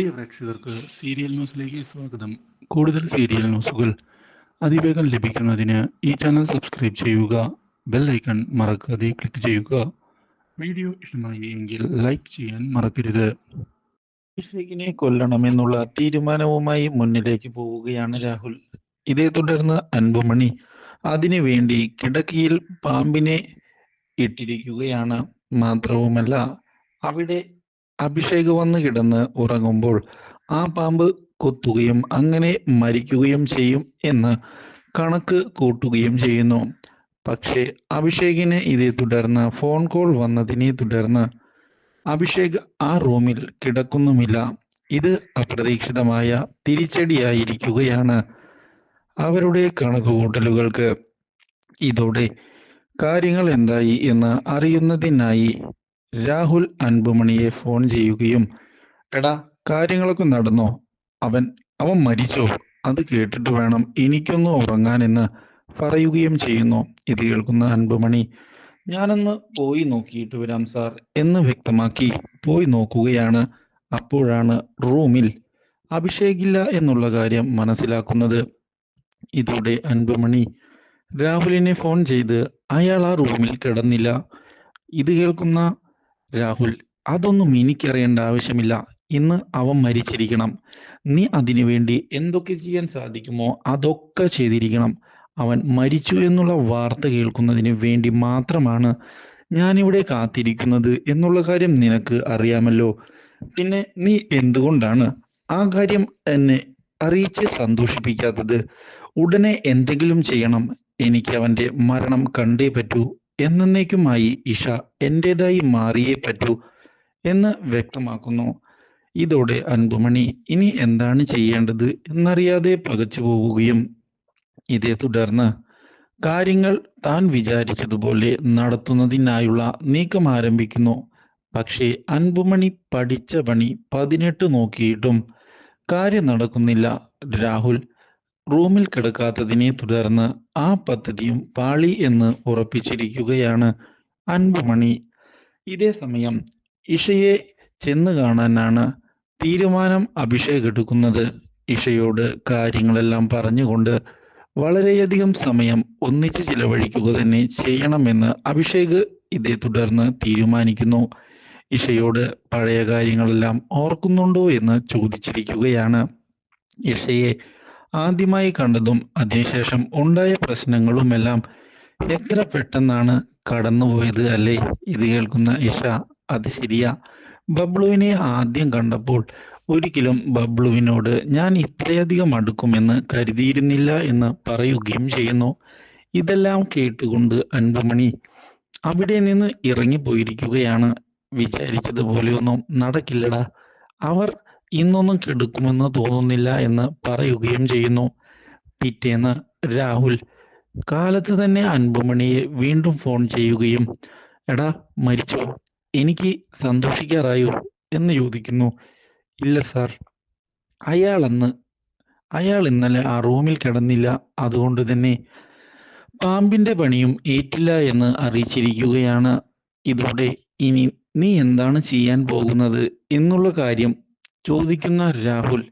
പ്രിയ പ്രേക്ഷകർക്ക് സീരിയൽ ന്യൂസിലേക്ക് സ്വാഗതം. കൂടുതൽ സീരിയൽ ന്യൂസുകൾ അതിവേഗം ലഭിക്കുന്നതിന് ഈ ചാനൽ സബ്സ്ക്രൈബ് ചെയ്യുക ബെൽ ഐക്കൺ മറക്കാതെ ക്ലിക്ക് ചെയ്യുക. വീഡിയോ ഇഷ്ടമായി എങ്കിൽ ലൈക്ക് ചെയ്യാൻ മറക്കരുത്. അഭിഷേകിനെ കൊല്ലണമെന്നുള്ള തീരുമാനവുമായി മുന്നിലേക്ക് പോവുകയാണ് രാഹുൽ. ഇതേ തുടർന്ന് അൻപുമണി അതിനു വേണ്ടി കിടക്കയിൽ പാമ്പിനെ ഇട്ടിരിക്കുകയാണ്. മാത്രവുമല്ല അവിടെ അഭിഷേക് വന്ന് കിടന്ന് ഉറങ്ങുമ്പോൾ ആ പാമ്പ് കൊത്തുകയും അങ്ങനെ മരിക്കുകയും ചെയ്യും എന്ന് കണക്ക് കൂട്ടുകയും ചെയ്യുന്നു. പക്ഷേ അഭിഷേകിന് ഇതേ തുടർന്ന് ഫോൺ കോൾ വന്നതിനെ തുടർന്ന് അഭിഷേക് ആ റൂമിൽ കിടക്കുന്നുമില്ല. ഇത് അപ്രതീക്ഷിതമായ തിരിച്ചടിയായിരിക്കുകയാണ് അവരുടെ കണക്കുകൂട്ടലുകൾക്ക് ഇതോടെ കാര്യങ്ങൾ എന്തായി എന്ന് അറിയുന്നതിനായി രാഹുൽ അൻപുമണിയെ ഫോൺ ചെയ്യുകയും എടാ. കാര്യങ്ങളൊക്കെ നടന്നോ? അവൻ അവൻ മരിച്ചോ? അത് കേട്ടിട്ട് വേണം എനിക്കൊന്ന് ഉറങ്ങാനെന്ന് പറയുകയും ചെയ്യുന്നു. ഇത് കേൾക്കുന്ന അൻപുമണി ഞാനൊന്ന് പോയി നോക്കിയിട്ട് വരാം സാർ എന്ന് വ്യക്തമാക്കി പോയി നോക്കുകയാണ്. അപ്പോഴാണ് റൂമിൽ അഭിഷേകില്ല എന്നുള്ള കാര്യം മനസ്സിലാക്കുന്നത്. ഇതോടെ അൻപുമണി രാഹുലിനെ ഫോൺ ചെയ്ത് അയാൾ ആ റൂമിൽ കിടന്നില്ല. ഇത് കേൾക്കുന്ന രാഹുൽ അതൊന്നും എനിക്കറിയേണ്ട ആവശ്യമില്ല. ഇന്ന് അവൻ മരിച്ചിരിക്കണം. നീ അതിനു വേണ്ടി എന്തൊക്കെ ചെയ്യാൻ സാധിക്കുമോ അതൊക്കെ ചെയ്തിരിക്കണം. അവൻ മരിച്ചു എന്നുള്ള വാർത്ത കേൾക്കുന്നതിന് വേണ്ടി മാത്രമാണ് ഞാനിവിടെ കാത്തിരിക്കുന്നത് എന്നുള്ള കാര്യം നിനക്ക് അറിയാമല്ലോ. പിന്നെ നീ എന്തുകൊണ്ടാണ് ആ കാര്യം എന്നെ അറിയിച്ച് സന്തോഷിപ്പിക്കാത്തത്? ഉടനെ എന്തെങ്കിലും ചെയ്യണം. എനിക്ക് അവന്റെ മരണം കണ്ടേ പറ്റൂ. എന്നേക്കുമായി ഇഷ എന്റെതായി മാറിയേ പറ്റൂ എന്ന് വ്യക്തമാക്കുന്നു. ഇതോടെ അൻപുമണി ഇനി എന്താണ് ചെയ്യേണ്ടത് എന്നറിയാതെ പകച്ചു പോവുകയും ഇതേ തുടർന്ന് കാര്യങ്ങൾ താൻ വിചാരിച്ചതുപോലെ നടത്തുന്നതിനായുള്ള നീക്കം ആരംഭിക്കുന്നു. പക്ഷേ അൻപുമണി പഠിച്ച പണി പതിനെട്ട് നോക്കിയിട്ടും കാര്യം നടക്കുന്നില്ല. രാഹുൽ റൂമിൽ കിടക്കാത്തതിനെ തുടർന്ന് ആ പദ്ധതിയും പാളി എന്ന് ഉറപ്പിച്ചിരിക്കുകയാണ് അൻപുമണി. ഇതേ സമയം ഇഷയെ ചെന്ന് കാണാനാണ് തീരുമാനം അഭിഷേക് എടുക്കുന്നത്. ഇഷയോട് കാര്യങ്ങളെല്ലാം പറഞ്ഞുകൊണ്ട് വളരെയധികം സമയം ഒന്നിച്ച് ചിലവഴിക്കുക തന്നെ ചെയ്യണമെന്ന് അഭിഷേക് ഇതേ തുടർന്ന് തീരുമാനിക്കുന്നു. ഇഷയോട് പഴയ കാര്യങ്ങളെല്ലാം ഓർക്കുന്നുണ്ടോ എന്ന് ചോദിച്ചിരിക്കുകയാണ്. ഇഷയെ ആദ്യമായി കണ്ടതും അതിനുശേഷം ഉണ്ടായ പ്രശ്നങ്ങളുമെല്ലാം എത്ര പെട്ടെന്നാണ് കടന്നുപോയത് അല്ലേ? ഇത് കേൾക്കുന്ന ഇഷ അത് ശരിയാ. ബബ്ലുവിനെ ആദ്യം കണ്ടപ്പോൾ ഒരിക്കലും ബബ്ലുവിനോട് ഞാൻ ഇത്രയധികം അടുക്കുമെന്ന് കരുതിയിരുന്നില്ല എന്ന് പറയുകയും ചെയ്യുന്നു. ഇതെല്ലാം കേട്ടുകൊണ്ട് അൻപുമണി അവിടെ നിന്ന് ഇറങ്ങിപ്പോയിരിക്കുകയാണ്. വിചാരിച്ചതുപോലെയൊന്നും നടക്കില്ലടാ. അവർ ഇന്നൊന്നും കെടുക്കുമെന്ന് തോന്നുന്നില്ല എന്ന് പറയുകയും ചെയ്യുന്നു. പിറ്റേന്ന് രാഹുൽ കാലത്ത് തന്നെ അൻപുമണിയെ വീണ്ടും ഫോൺ ചെയ്യുകയും എടാ മരിച്ചോ എനിക്ക് സന്തോഷിക്കാറായോ? എന്ന് ചോദിക്കുന്നു. ഇല്ല സാർ അയാൾ അന്ന് അയാൾ ഇന്നലെ ആ റൂമിൽ കിടന്നില്ല. അതുകൊണ്ട് തന്നെ പാമ്പിന്റെ പണിയും ഏറ്റില്ല എന്ന് അറിയിച്ചിരിക്കുകയാണ്. ഇതോടെ ഇനി നീ എന്താണ് ചെയ്യാൻ പോകുന്നത്? എന്നുള്ള കാര്യം ചോദിക്കുന്ന രാഹുൽ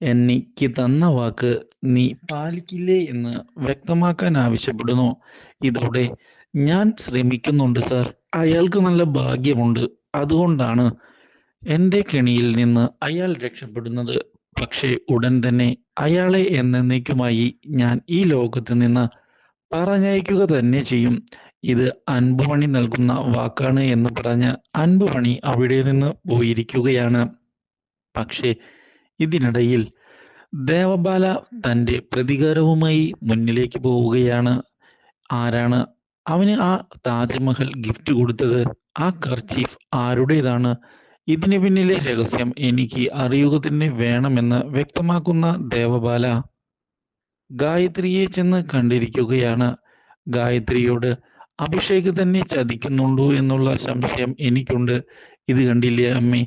എനിക്ക് തന്ന വാക്ക് നീ പാലിക്കില്ലേ എന്ന് വ്യക്തമാക്കാൻ ആവശ്യപ്പെടുന്നു. ഇതോടെ ഞാൻ ശ്രമിക്കുന്നുണ്ട് സാർ. അയാൾക്ക് നല്ല ഭാഗ്യമുണ്ട്. അതുകൊണ്ടാണ് എന്റെ കെണിയിൽ നിന്ന് അയാൾ രക്ഷപ്പെടുന്നത്. പക്ഷേ ഉടൻ തന്നെ അയാളെ എന്നേക്കുമായി ഞാൻ ഈ ലോകത്ത് നിന്ന് പറഞ്ഞയക്കുക തന്നെ ചെയ്യും. ഇത് അൻപുമണി നൽകുന്ന വാക്കാണ് എന്ന് പറഞ്ഞ് അൻപുമണി അവിടെ നിന്ന് പോയിരിക്കുകയാണ്. പക്ഷേ ഇതിനിടയിൽ ദേവബാല തന്റെ പ്രതികാരവുമായി മുന്നിലേക്ക് പോവുകയാണ്. ആരാണ്? അവന് ആ താജ്മഹൽ ഗിഫ്റ്റ് കൊടുത്തത്. ആ കർച്ചീഫ് ആരുടേതാണ്? ഇതിന് പിന്നിലെ രഹസ്യം എനിക്ക് അറിയുക തന്നെ വേണമെന്ന് വ്യക്തമാക്കുന്ന ദേവബാല ഗായത്രിയെ ചെന്ന് കണ്ടിരിക്കുകയാണ്. ഗായത്രിയോട് അഭിഷേക് തന്നെ ചതിക്കുന്നുണ്ടോ? എന്നുള്ള സംശയം എനിക്കുണ്ട്. ഇത് കണ്ടില്ലേ അമ്മേ?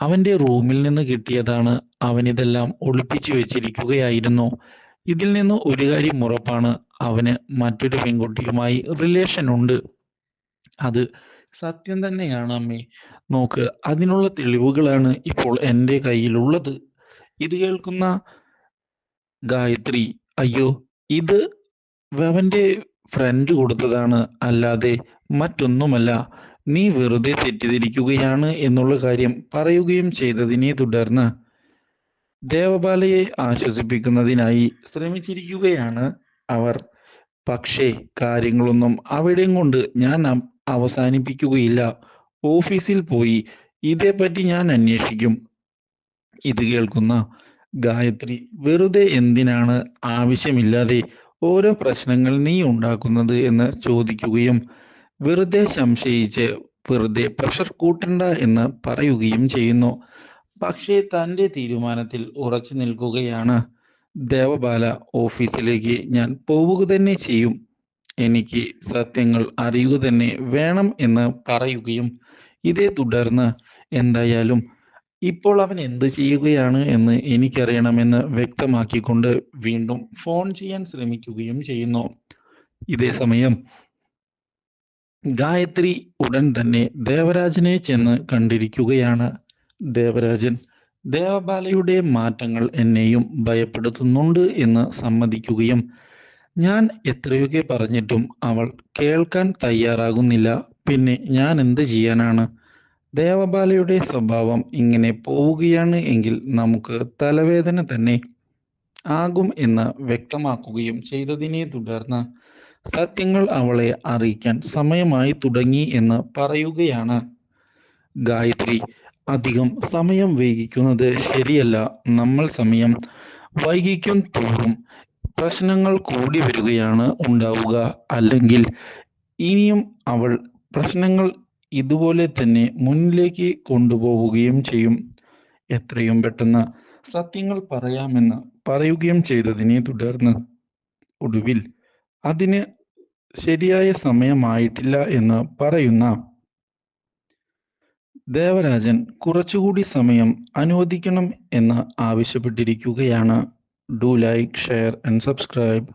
അവന്റെ റൂമിൽ നിന്ന് കിട്ടിയതാണ് അവൻ ഇതെല്ലാം ഒളിപ്പിച്ചു വെച്ചിരിക്കുകയായിരുന്നു. ഇതിൽ നിന്ന് ഒരു കാര്യം ഉറപ്പാണ് അവന് മറ്റൊരു പെൺകുട്ടിയുമായി റിലേഷൻ ഉണ്ട്. അത് സത്യം തന്നെയാണ് അമ്മേ. നോക്ക് അതിനുള്ള തെളിവുകളാണ് ഇപ്പോൾ എന്റെ കയ്യിലുള്ളത്. ഇത് കേൾക്കുന്ന ഗായത്രി അയ്യോ ഇത് അവന്റെ ഫ്രണ്ട് കൊടുത്തതാണ് അല്ലാതെ മറ്റൊന്നുമല്ല. നീ വെറുതെ തെറ്റിദ്ധരിക്കുകയാണ് എന്നുള്ള കാര്യം പറയുകയും ചെയ്തതിനെ തുടർന്ന് ദേവബാലയെ ആശ്വസിപ്പിക്കുന്നതിനായി ശ്രമിച്ചിരിക്കുകയാണ് അവർ. പക്ഷേ കാര്യങ്ങളൊന്നും അവിടെയും കൊണ്ട് ഞാൻ അവസാനിപ്പിക്കുകയില്ല. ഓഫീസിൽ പോയി ഇതേപ്പറ്റി ഞാൻ അന്വേഷിക്കും. ഇത് കേൾക്കുന്ന ഗായത്രി വെറുതെ എന്തിനാണ് ആവശ്യമില്ലാതെ ഓരോ പ്രശ്നങ്ങൾ നീ ഉണ്ടാക്കുന്നത്? എന്ന് ചോദിക്കുകയും വെറുതെ സംശയിച്ച് വെറുതെ പ്രഷർ കൂട്ടണ്ട എന്ന് പറയുകയും ചെയ്യുന്നു. പക്ഷേ തന്റെ തീരുമാനത്തിൽ ഉറച്ചു നിൽക്കുകയാണ്. ദേവബാല ഓഫീസിലേക്ക് ഞാൻ പോവുക തന്നെ ചെയ്യും. എനിക്ക് സത്യങ്ങൾ അറിയുക തന്നെ വേണം എന്ന് പറയുകയും ഇതേ തുടർന്ന് എന്തായാലും ഇപ്പോൾ അവൻ എന്ത് ചെയ്യുകയാണ് എന്ന് എനിക്കറിയണമെന്ന് വ്യക്തമാക്കിക്കൊണ്ട് വീണ്ടും ഫോൺ ചെയ്യാൻ ശ്രമിക്കുകയും ചെയ്യുന്നു. ഇതേ സമയം ഗായത്രി ഉടൻ തന്നെ ദേവരാജനെ ചെന്ന് കണ്ടിരിക്കുകയാണ്. ദേവരാജൻ ദേവബാലയുടെ മാറ്റങ്ങൾ എന്നെയും ഭയപ്പെടുത്തുന്നുണ്ട് എന്ന് സമ്മതിക്കുകയും ഞാൻ എത്രയൊക്കെ പറഞ്ഞിട്ടും അവൾ കേൾക്കാൻ തയ്യാറാകുന്നില്ല. പിന്നെ ഞാൻ എന്ത് ചെയ്യാനാണ്? ദേവബാലയുടെ സ്വഭാവം ഇങ്ങനെ പോവുകയാണ് എങ്കിൽ നമുക്ക് തലവേദന തന്നെ ആകും എന്ന് വ്യക്തമാക്കുകയും ചെയ്തതിനെ തുടർന്ന് സത്യങ്ങൾ അവളെ അറിയിക്കാൻ സമയമായി തുടങ്ങി എന്ന് പറയുകയാണ്. ഗായത്രി അധികം സമയം വൈകിക്കുന്നത് ശരിയല്ല. നമ്മൾ സമയം വൈകിക്കും തോറും പ്രശ്നങ്ങൾ കൂടി വരികയാണ് ഉണ്ടാവുക. അല്ലെങ്കിൽ ഇനിയും അവൾ പ്രശ്നങ്ങൾ ഇതുപോലെ തന്നെ മുന്നിലേക്ക് കൊണ്ടുപോവുകയും ചെയ്യും. എത്രയും പെട്ടെന്ന് സത്യങ്ങൾ പറയാമെന്ന് പറയുകയും ചെയ്തതിനെ തുടർന്ന് ഒടുവിൽ അതിന് ശരിയായ സമയമായിട്ടില്ല എന്ന് പറയുന്ന ദേവരാജൻ കുറച്ചുകൂടി സമയം അനുവദിക്കണം എന്ന് ആവശ്യപ്പെട്ടിരിക്കുകയാണ്. Do like share and subscribe